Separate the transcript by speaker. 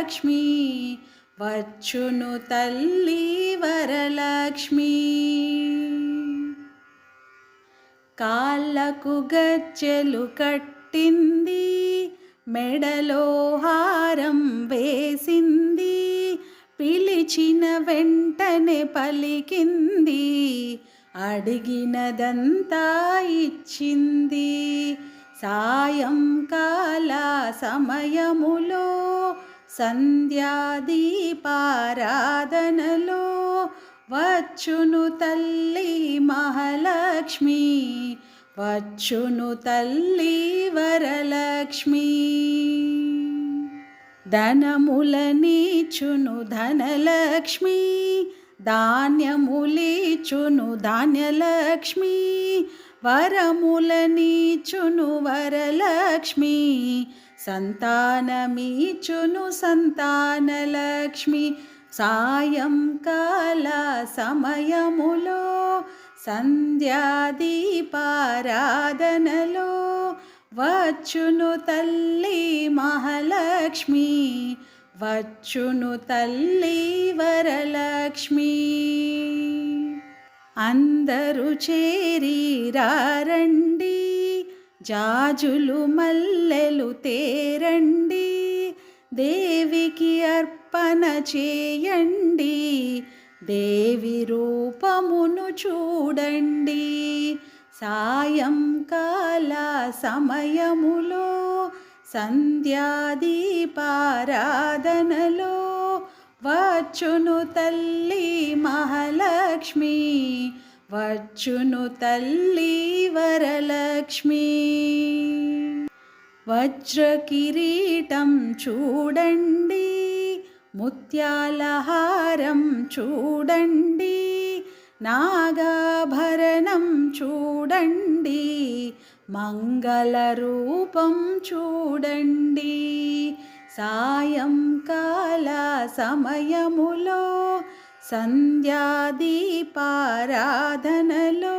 Speaker 1: వరలక్ష్మి వచ్చును తల్లి వరలక్ష్మి. కాళ్ళకు గజ్జెలు కట్టింది మెడలో హారం వేసింది పిలిచిన వెంటనే పలికింది అడిగినదంతా ఇచ్చింది. సాయంకాల సమయములో సంధ్యాదీపారాధనలో వచ్చును తల్లి మహాలక్ష్మి వచ్చును తల్లి వరలక్ష్మి. ధనములనీచును ధనలక్ష్మి ధాన్యములీచును ధాన్యలక్ష్మి వరములనీచును వరలక్ష్మి సంతానమీచును సంతానలక్ష్మి సాయంకాల సమయములో సంధ్యాదీపారాధనలో వచ్చును తల్లి మహాలక్ష్మి వచ్చును తల్లి వరలక్ష్మి. అందరూ చేరి రారండి జాజులు మల్లెలు తేరండి దేవికి అర్పణ చేయండి. దేవి రూపమును చూడండి. సాయంకాల సమయములో సంధ్యాదీపారాధనలో వచ్చును తల్లి మహాలక్ష్మి వచ్చును తల్లి వరలక్ష్మి. వజ్రకిరీటం చూడండి ముత్యాలహారం చూడండి నాగాభరణం చూడండి మంగళ రూపం చూడండి సాయంకాల సమయములో సంధ్యాదీపారాధనలో